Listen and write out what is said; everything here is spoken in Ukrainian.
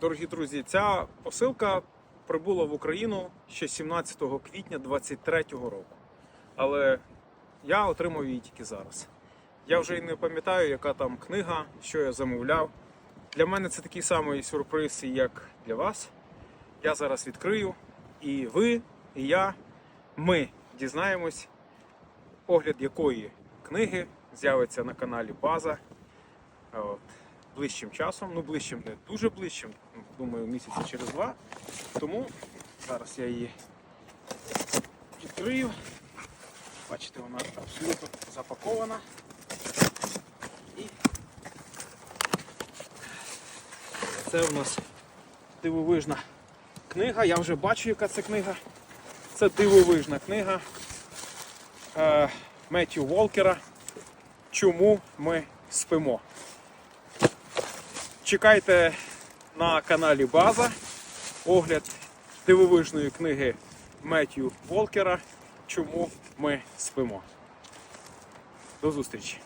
Дорогі друзі, ця посилка прибула в Україну ще 17 квітня 2023 року. Але я отримав її тільки зараз. Я вже й не пам'ятаю, яка там книга, що я замовляв. Для мене це такий самий сюрприз, як для вас. Я зараз відкрию, і ви, і я, ми дізнаємось, огляд якої книги з'явиться на каналі База. От, ближчим часом, ну ближчим не дуже ближчим, думаю, місяця через два. Тому зараз я її відкрию. Бачите, вона абсолютно запакована. І це у нас дивовижна книга. Я вже бачу, яка це книга. Це дивовижна книга е, Меттю Волкера. Чому ми спимо? Чекайте на каналі База огляд дивовижної книги Меттю Волкера Чому ми спимо. До зустрічі!